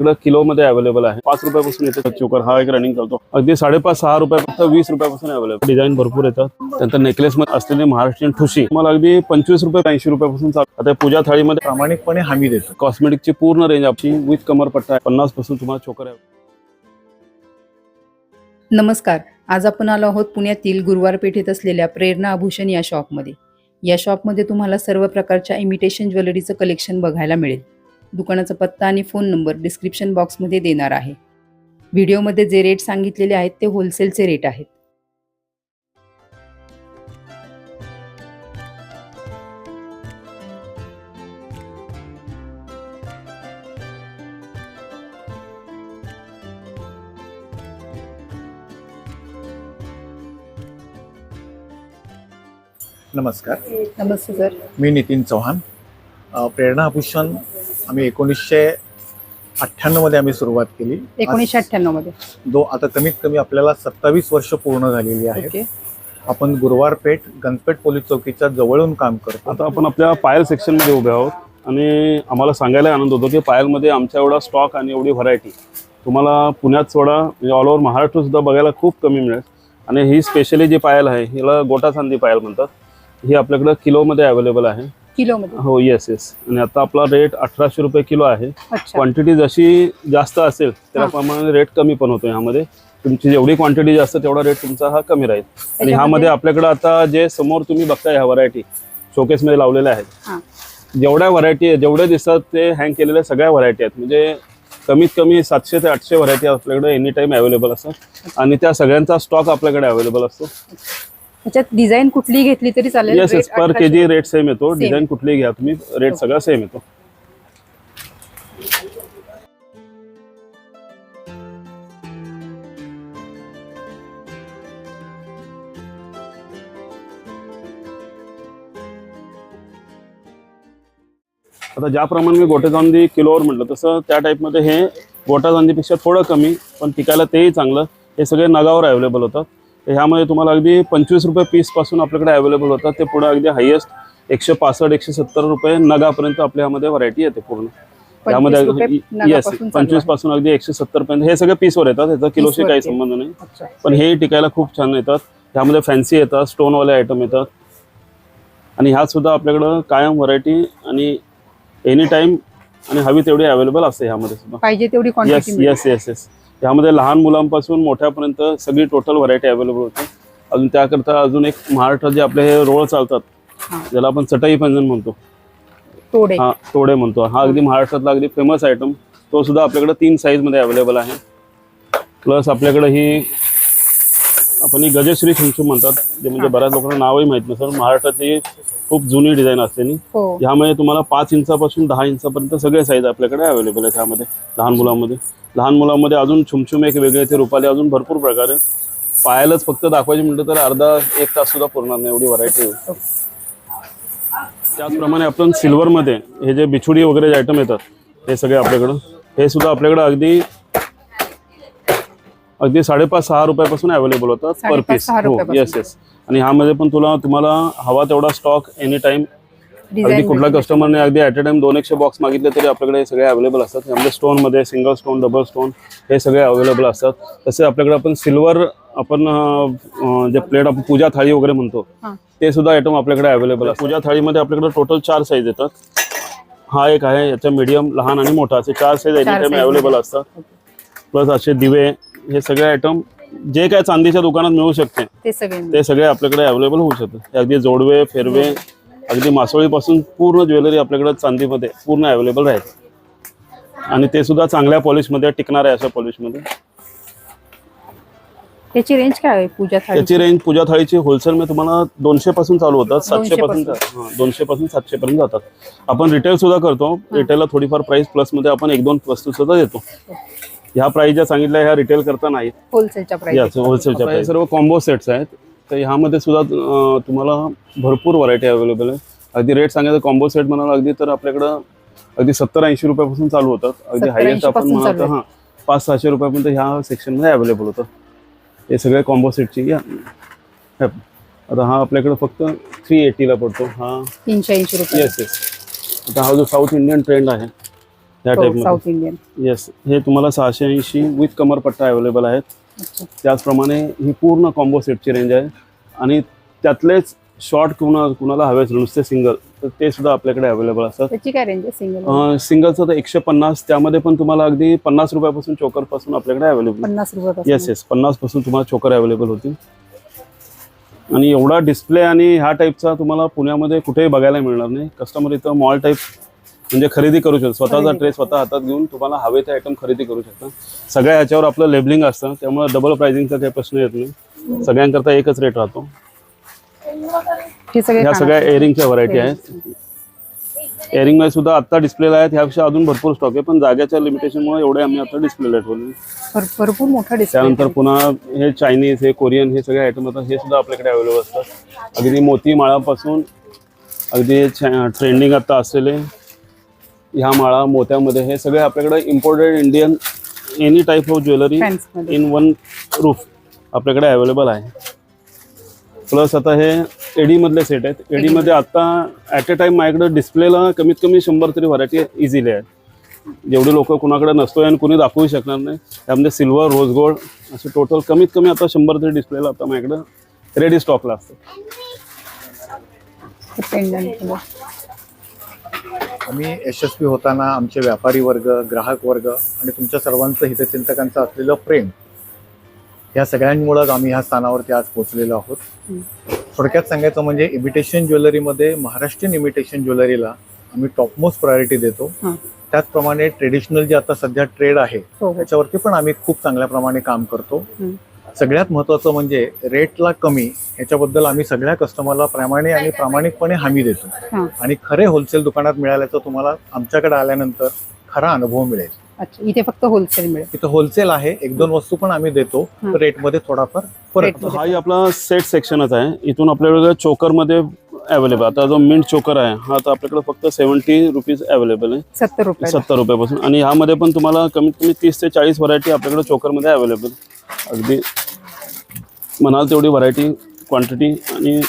इकडं किलो मध्ये अवेलेबल आहे. पाच रुपयापासून येते चोकर. हा एक रनिंग चालतो. अगदी साडेपाच सहा रुपयापासून वीस रुपयापासून अवेलेबल डिझाईन भरपूर येतात. त्यानंतर नेकलेस मध्ये असलेली महाराष्ट्रीयन ठुशी. मला अगदी पंचवीस रुपये ऐंशी रुपयापासून चालू आता पूजा थाळीमध्ये प्रामाणिकपणे हमी देतो. कॉस्मेटिकची पूर्ण रेंज आपली. विथ कमरपट्टा आहे. पन्नासपासून तुम्हाला चोकर आहे. नमस्कार. आज आपण आलो आहोत पुण्यातील गुरुवार पेठेत असलेल्या प्रेरणा आभूषण या शॉपमध्ये या शॉपमध्ये तुम्हाला सर्व प्रकारच्या इमिटेशन ज्वेलरीचं कलेक्शन बघायला मिळेल. दुकानाचा पत्ता आणि फोन नंबर डिस्क्रिप्शन बॉक्समध्ये देणार आहे. व्हिडिओमध्ये जे रेट सांगितलेले आहेत ते होलसेलचे रेट आहेत. नमस्कार. नमस्ते सर. मी नितीन चव्हाण अ, प्रेरणा भूषण आम्ही एकोणीसशे अठ्ठ्याण्णवमध्ये आम्ही सुरुवात केली. एकोणीसशे अठ्ठ्याण्णवमध्ये. दो आता कमीत कमी आपल्याला सत्तावीस वर्ष पूर्ण झालेली आहेत. ओके. आपण गुरुवार पेठ गणपेठ पोलीस चौकीच्या जवळून काम करतो. आता आपण आपल्या पायल सेक्शनमध्ये उभे आहोत आणि आम्हाला सांगायला आनंद होतो की पायलमध्ये आमच्या एवढा स्टॉक आणि एवढी व्हरायटी तुम्हाला पुण्यात सोडा म्हणजे ऑल ओव्हर महाराष्ट्र सुद्धा बघायला खूप कमी मिळेल. आणि ही स्पेशली जी पायल आहे हिला गोटा चांदी पायल म्हणतात ही आपल्याकडं किलोमध्ये अवेलेबल आहे. किलोमध्ये हो येस येस आणि आता आपला रेट अठराशे रुपये किलो आहे. अच्छा. क्वांटिटी जशी जास्त असेल त्याप्रमाणे रेट कमी पण होतो ह्यामध्ये तुमची जेवढी क्वांटिटी जास्त तेवढा रेट तुमचा हा कमी राहील. आणि त्याच्यामध्ये- ह्यामध्ये आपल्याकडे आता जे समोर तुम्ही बघताय ह्या व्हरायटी शोकेसमध्ये लावलेल्या आहेत. हां. जेवढ्या व्हरायटी आहेत जेवढे दिसतात ते हँग केलेल्या सगळ्या व्हरायटी आहेत. म्हणजे कमीत कमी सातशे ते आठशे व्हरायटी आपल्याकडे एनी टाइम अवेलेबल असतात आणि त्या सगळ्यांचा स्टॉक आपल्याकडे अवेलेबल असतो. त्याच्यात डिझाईन कुठली घेतली तरी चालेल. Yes yes Rate per K G rate same येतो. डिझाईन कुठलीही घ्या तुम्ही रेट सगळा सेम येतो. आता ज्याप्रमाणे मी गोटे चांदी किलोवर म्हटलं तसं त्या टाईपमध्ये हे गोटा चांदीपेक्षा थोडं कमी पण टिकायला तेही चांगलं. हे सगळे नगावर अवेलेबल होतात ह्यामध्ये तुम्हाला अगदी पंचवीस रुपये पीसपासून आपल्याकडे अवेलेबल होतात. ते पुढे अगदी हायेस्ट एकशे पासष्ट एकशे सत्तर रुपये नगापर्यंत आपल्या ह्यामध्ये व्हरायटी येते पूर्ण. त्यामध्ये येस पंचवीस. पासून अगदी एकशे सत्तर पर्यंत. हे सगळे पीसवर येतात. ह्याचा किलोशी काही. संबंध नाही. पण हे टिकायला खूप छान येतात. ह्यामध्ये फॅन्सी येतात. स्टोनवाले आयटम येतात. आणि ह्यात सुद्धा आपल्याकडं कायम व्हरायटी आणि एनी टाइम आणि हवी तेवढी अवेलेबल असते ह्यामध्ये सुद्धा. पाहिजे तेवढी येस येस येस येस ह्यामध्ये लहान मुलांपासून मोठ्यापर्यंत सगळी टोटल व्हरायटी अवेलेबल होते. अजून त्याकरता अजून एक महाराष्ट्रात जे आपले हे रोळ चालतात हा. ज्याला आपण चटई पंजन म्हणतो. तोडे. हा तोडे म्हणतो. हा अगदी महाराष्ट्रातला अगदी फेमस आयटम तो सुद्धा आपल्याकडे तीन साईजमध्ये अवेलेबल आहे. प्लस आपल्याकडे ही आपण ही गजश्री छुमछुम म्हणतात जे म्हणजे बऱ्याच लोकांना नावही माहीत नसेल महाराष्ट्रातली खूप जुनी डिझाईन हो. ह्यामध्ये तुम्हाला पाच इंचापासून दहा इंचापर्यंत सगळे साईज आपल्याकडे अवेलेबल आहेत ह्यामध्ये लहान मुलांमध्ये. लहान मुलांमध्ये अजून छुमछुम एक वेगळे ते रुपाले अजून भरपूर प्रकार आहे पायालाच फक्त दाखवायचे म्हटलं तर अर्धा एक तास सुद्धा पुरणार नाही एवढी व्हरायटी त्याचप्रमाणे आपण सिल्वरमध्ये हे जे बिछुडी वगैरे जे आयटम येतात हे सगळे आपल्याकडं. हे सुद्धा आपल्याकडं अगदी अगदी साडेपाच सहा रुपयापासून अवेलेबल होतात पर पीस हो. येस येस आणि ह्यामध्ये पण तुला तुम्हाला हवा तेवढा स्टॉक एनी टाइम अगदी कुठल्या कस्टमरने अगदी ॲट अ टाइम दोन एकशे बॉक्स मागितले तरी आपल्याकडे सगळे अवेलेबल असतात. त्यामध्ये स्टोनमध्ये सिंगल स्टोन डबल स्टोन हे सगळे अवेलेबल असतात. तसे आपल्याकडे आपण सिल्वर आपण जे प्लेट आपण पूजा थाळी वगैरे म्हणतो. ते सुद्धा आयटम आपल्याकडे अवेलेबल आहे पूजा थाळीमध्ये आपल्याकडे टोटल चार साईज येतात. हा एक आहे याच्या मीडियम लहान आणि मोठा. असे चार साईज एनी टाइम अवेलेबल असतात. प्लस असे दिवे हे सगळे आयटम जे काय चांदीच्या दुकानात मिळू शकते ते सगळे आपल्याकडे अवेलेबल होऊ शकतात. अगदी जोडवे फेरवे अगदी मासोळीपासून पूर्ण ज्वेलरी आपल्याकडे चांदीमध्ये पूर्ण अवेलेबल राहील. आणि ते सुद्धा चांगल्या पॉलिशमध्ये टिकणार आहे अशा पॉलिशमध्ये त्याची रेंज काय आहे पूजा थाळी त्याची रेंज पूजा थाळीची होलसेलमध्ये तुम्हाला दोनशे पासून चालू होतात सातशे पासून. दोनशे पासून सातशे पर्यंत जातात. आपण रिटेल सुद्धा करतो रिटेलला थोडीफार प्राइस प्लसमध्ये आपण एक दोन वस्तू सुद्धा देतो. ह्या प्राइस ज्या सांगितल्या ह्या रिटेल करता नाहीत. होलसेलच्या प्राइस याच होलसेलच्या प्राइस सर्व कॉम्बो सेट्स आहेत. तर ह्यामध्ये सुद्धा तुम्हाला भरपूर व्हरायटी अवेलेबल आहे. अगदी रेट सांगायचं कॉम्बो सेट म्हणाल अगदी तर आपल्याकडं अगदी सत्तर ऐंशी रुपयापासून चालू होतात. अगदी 70-80 हायएस्ट आपण म्हणाल हां पाच सहाशे रुपयापर्यंत ह्या सेक्शनमध्ये अवेलेबल होतं. हे सगळे कॉम्बो सेटची या. आता हा आपल्याकडे फक्त थ्री एटीला पडतो हा. तीनशे ऐंशी रुपये. येस येस आता हा जो साऊथ इंडियन ट्रेंड आहे या हो, टाईपमध्ये साऊथ इंडियन येस हे तुम्हाला सहाशे ऐंशी विथ कमरपट्टा अवेलेबल आहेत. त्याचप्रमाणे ही पूर्ण कॉम्बो सेटची रेंज आहे. आणि त्यातलेच शॉर्ट कुणा कुणाला हवे असेल नुसते सिंगल तर ते सुद्धा आपल्याकडे अवेलेबल असतात. त्याची काय रेंज आहे? सिंगल सिंगलचं तर एकशे पन्नास त्यामध्ये पण तुम्हाला अगदी पन्नास रुपयापासून चोकरपासून आपल्याकडे अवेलेबल पन्नास रुपयापासून? येस येस पन्नासपासून तुम्हाला चोकर अवेलेबल होतील. आणि एवढा डिस्प्ले आणि ह्या टाईपचा तुम्हाला पुण्यामध्ये कुठेही बघायला मिळणार नाही. कस्टमर इथं मॉल टाईप म्हणजे खरेदी करू शकतो. स्वतःचा. ट्रे स्वतः हातात घेऊन तुम्हाला हवे ते आयटम खरेदी करू शकता. सगळ्या ह्याच्यावर आपलं लेबलिंग असतं. त्यामुळे डबल प्राइसिंगचा काही प्रश्न येत नाही. सगळ्यांकरता एकच रेट राहतो. हे ह्या सगळ्या. एअरिंगच्या व्हरायटी आहेत. एअरिंगमध्ये सुद्धा आता डिस्प्लेला आहेत ह्यापेक्षा अजून भरपूर स्टॉक आहे. पण जागेच्या लिमिटेशनमुळे एवढे आम्ही आता डिस्प्लेला ठेवले भर- भरपूर मोठा डिस्प्ले त्यानंतर पुन्हा हे चायनीज हे कोरियन हे सगळे आयटम असतात हे सुद्धा आपल्याकडे अवेलेबल असतात. अगदी मोती माळापासून अगदी ट्रेंडिंग आता असलेले. ह्या माळा मोत्यामध्ये हे सगळे आपल्याकडे imported Indian any type of jewellery in one roof आपल्याकडे अवेलेबल आहे. प्लस आता हे एडी मधले सेट आहेत. एडी. मध्ये आता ॲट अ टाइम माझ्याकडे डिस्प्लेला कमीत कमी शंभर तरी व्हरायटी इझिली आहेत. जेवढे लोक कुणाकडे नसतोय आणि कुणी दाखवू शकणार नाही त्यामध्ये सिल्वर रोज गोल्ड असे टोटल कमीत कमी आता शंभर तरी डिस्प्लेला आता माझ्याकडे रेडी स्टॉकला असतं आम्ही यशस्वी होताना आमचे व्यापारी वर्ग ग्राहक वर्ग आणि तुमच्या सर्वांचं हितचिंतकांचं असलेलं प्रेम या सगळ्यांमुळेच आम्ही ह्या स्थानावरती आज पोहोचलेलो आहोत. थोडक्यात सांगायचं म्हणजे इमिटेशन ज्वेलरीमध्ये महाराष्ट्रीयन इमिटेशन ज्वेलरीला आम्ही टॉपमोस्ट प्रायोरिटी देतो. त्याचप्रमाणे ट्रेडिशनल जे आता सध्या ट्रेड आहे हो त्याच्यावरती पण आम्ही खूप चांगल्या प्रमाणे काम करतो. सगळ्यात महत्त्वाचं म्हणजे रेटला कमी ह्याच्याबद्दल आम्ही सगळ्या कस्टमरला प्रामाणे आणि प्रामाणिकपणे हमी देतो. हां. आणि खरे होलसेल दुकानात मिळाल्याचं तुम्हाला आमच्याकडे आल्यानंतर खरा अनुभव मिळेल. अच्छा इथे फक्त होलसेल मिळेल. इथं होलसेल आहे एक दोन वस्तू पण आम्ही देतो. हं. रेटमध्ये थोडाफार फरक. हाही आपला सेट सेक्शनच आहे. इथून आपल्याकडे चोकरमध्ये अवेलेबल आता जो मिंट चोकर आहे हा आता आपल्याकडे फक्त सेवन्टी रुपीज अवेलेबल आहे. सत्तर रुपये सत्तर रुपयापासून. आणि ह्यामध्ये पण तुम्हाला कमीत कमी तीस ते चाळीस व्हरायटी आपल्याकडे चोकरमध्ये अवेलेबल अगदी म्हणाल तेवढी व्हरायटी क्वांटिटी आणि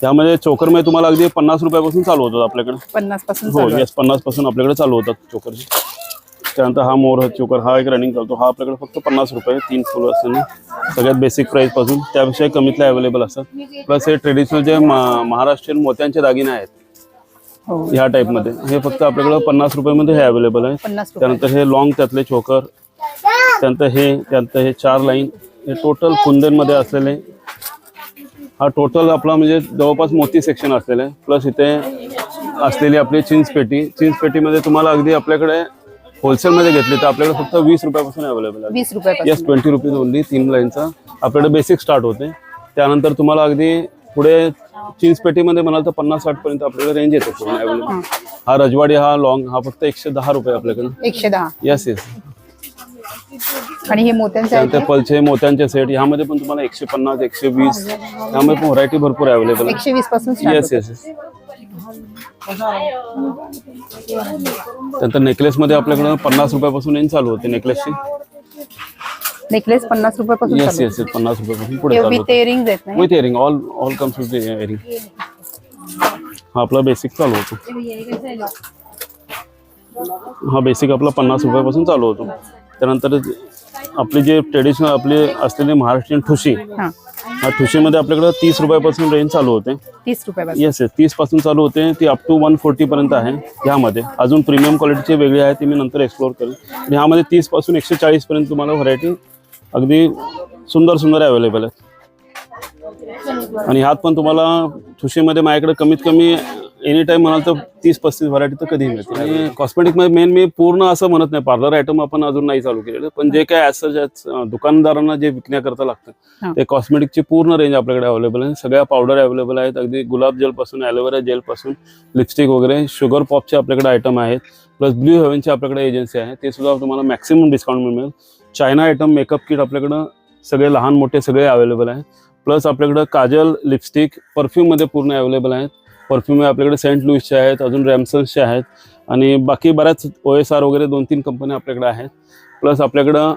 त्यामध्ये चोकरमध्ये तुम्हाला अगदी पन्नास रुपयापासून चालू होतात आपल्याकडे. पन्नासपासून हो चालू. आहे. येस पन्नासपासून आपल्याकडे चालू होतात चोकरचे. त्यानंतर हा मोर चोकर हा एक रनिंग चालतो हा आपल्याकडे फक्त पन्नास रुपये तीन फुलं असताना सगळ्यात बेसिक प्राईसपासून. त्यापेक्षा कमीतले अवेलेबल असतात. प्लस हे ट्रेडिशनल जे मा- महाराष्ट्रीयन मोत्यांचे दागिने आहेत. हो. ह्या टाईपमध्ये हे फक्त आपल्याकडे पन्नास रुपयामध्ये हे अवेलेबल आहे. पन्नास रुपये. त्यानंतर हे लॉंग त्यातले चोकर. त्यानंतर हे त्यानंतर हे चार लाईन हे टोटल कुंदनमध्ये असलेले. हा टोटल आपला म्हणजे जवळपास मोती सेक्शन असलेलं. आहे प्लस इथे असलेली आपली चिंच पेटी. चिंच पेटीमध्ये तुम्हाला अगदी आपल्याकडे होलसेलमध्ये घेतली तर आपल्याकडे फक्त वीस रुपयापासून अवेलेबल आहे. वीस येस रुपयापासून ट्वेंटी रुपीज ओनली तीन लाईनचा आपल्याकडे बेसिक स्टार्ट होते. त्यानंतर तुम्हाला अगदी पुढे चिंच पेटीमध्ये म्हणाल तर पन्नास साठ पर्यंत आपल्याकडे रेंज येते पूर्ण अवेलेबल हा. रजवाडी हा लॉंग हा फक्त एकशे दहा रुपये आपल्याकडे. एकशे दहा. येस येस आणि हे मोत्यांचे त्यानंतर पलचे मोत्यांचे सेट ह्यामध्ये पण तुम्हाला एकशे पन्नास एकशे वीस ह्यामध्ये पण व्हरायटी भरपूर अवेलेबल आहे. एकशे वीसपासून start येस होते. येस त्यानंतर नेकलेसमध्ये आपल्याकडे पन्नास रुपयापासून रेंज चालू होते नेकलेसची नेकलेस पन्नास रुपयापासून येस येस येस पन्नास रुपयापासून पुढे. चालू विथ होते. इयरिंग्ज आहेत नाही with earring all all comes with earring हा आपला बेसिक चालू होतो. हा बेसिक आपला पन्नास रुपयापासून चालू होतो. त्यानंतर आपली जे ट्रेडिशनल आपली असलेली महाराष्ट्रीयन ठुशी हा. ठुशीमध्ये आपल्याकडे तीस रुपयापासून रेंज चालू होते. तीस रुपयापासून. येस येस तीसपासून चालू होते. ती अप टू वन फोर्टी पर्यंत आहे ह्यामध्ये. अजून प्रीमियम क्वालिटीचे वेगळे आहे ते मी नंतर एक्सप्लोर करेन. आणि ह्यामध्ये तीसपासून एकशे चाळीस पर्यंत तुम्हाला व्हरायटी अगदी सुंदर सुंदर अवेलेबल आहे आणि ह्यात पण तुम्हाला ठुशीमध्ये माझ्याकडे कमीत कमी एनी टाइम म्हणाल तर तीस पस्तीस व्हरायटी तर कधीही मिळते आणि कॉस्मेटिकमध्ये मेन मी पूर्ण असं म्हणत नाही. पार्लर आयटम आपण अजून नाही चालू केलेलं. पण जे काय असं दुकानदारांना जे विकण्याकरता. लागतं ते कॉस्मेटिकची पूर्ण रेंज आपल्याकडे अवेलेबल आहे. सगळ्या पावडर अवेलेबल आहेत. अगदी गुलाब जेलपासून ॲलोवेरा जेलपासून लिपस्टिक वगैरे शुगर पॉपचे आपल्याकडे आयटम आहेत. प्लस ब्ल्यू हेवनची आपल्याकडे एजन्सी आहे. ते सुद्धा तुम्हाला मॅक्सिमम डिस्काउंट मिळेल. चायना आयटम मेकअप किट आपल्याकडं सगळे लहान मोठे सगळे अवेलेबल आहेत प्लस आपल्याकडं काजल लिपस्टिक परफ्यूममध्ये पूर्ण अवेलेबल आहेत. परफ्यूम आपल्याकडे सेंट लुईसचे आहेत अजून रॅमसन्सचे आहेत. आणि बाकी बऱ्याच ओ एस आर वगैरे दोन तीन कंपन्या आपल्याकडे आहेत. प्लस आपल्याकडं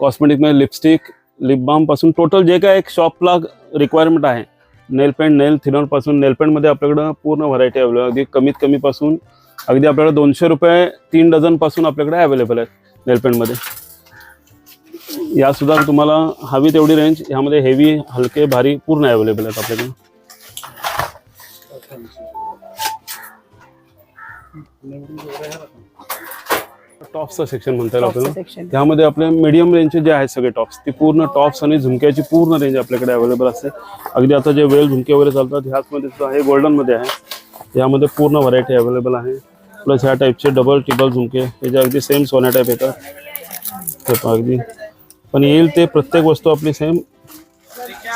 कॉस्मेटिकमध्ये लिपस्टिक लिप बामपासून टोटल जे काय एक शॉपला रिक्वायरमेंट आहे नेल पेंट नेल थिनरपासून नेल पेंटमध्ये आपल्याकडं पूर्ण व्हरायटी अवेलेबल अगदी कमीत कमीपासून अगदी आपल्याकडे दोनशे रुपये तीन डझनपासून आपल्याकडे अवेलेबल आहेत नेलपेंटमध्ये पेंटमध्ये यासुद्धा तुम्हाला हवी तेवढी रेंज ह्यामध्ये हेवी हलके भारी पूर्ण अवेलेबल आहेत आपल्याकडे. टॉप्सचं सेक्शन म्हणता येईल आपल्याला. त्यामध्ये आपले मीडियम रेंजचे जे आहेत सगळे टॉप्स ती पूर्ण टॉप्स आणि झुमक्याची पूर्ण रेंज आपल्याकडे अवेलेबल असते. अगदी आता जे वेल झुमके वगैरे चालतात ह्याचमध्ये सुद्धा हे गोल्डनमध्ये आहे. यामध्ये पूर्ण व्हरायटी अवेलेबल आहे. प्लस ह्या टाईपचे डबल टिबल झुमके हे जे अगदी सेम सोन्या टाईप येतात. अगदी. पण येईल ते प्रत्येक वस्तू आपली same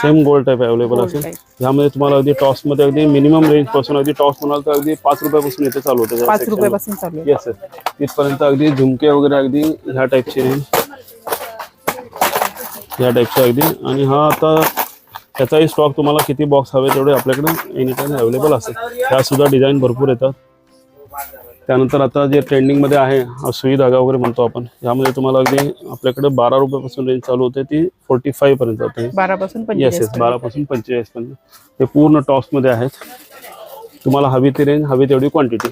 same gold type available असेल. ह्यामध्ये तुम्हाला अगदी टॉप्समध्ये अगदी मिनिमम रेंजपासून अगदी टॉप्स म्हणाल तर अगदी पाच रुपयापासून इथे चालू होतं. पाच रुपयापासून चालू आहे. येस येस तिथपर्यंत अगदी झुमके वगैरे अगदी ह्या टाईपचे रेंज ह्या टाईपचे अगदी. आणि हा आता त्याचाही स्टॉक तुम्हाला किती बॉक्स हवे तेवढे आपल्याकडे एनी टाइम अवेलेबल असेल. त्या सुद्धा डिझाईन भरपूर येतात. त्यानंतर आता जे ट्रेंडिंगमध्ये आहे हा सुई धागा वगैरे म्हणतो आपण यामध्ये तुम्हाला अगदी आपल्याकडे बारा रुपयापासून रेंज चालू होते ती फोर्टी फाईव्ह पर्यंत जाते. बारा पासून येस येस बारापासून पंचेचाळीस पर्यंत. ते पूर्ण टॉप्समध्ये आहेत. तुम्हाला हवी ती रेंज हवी तेवढी क्वांटिटी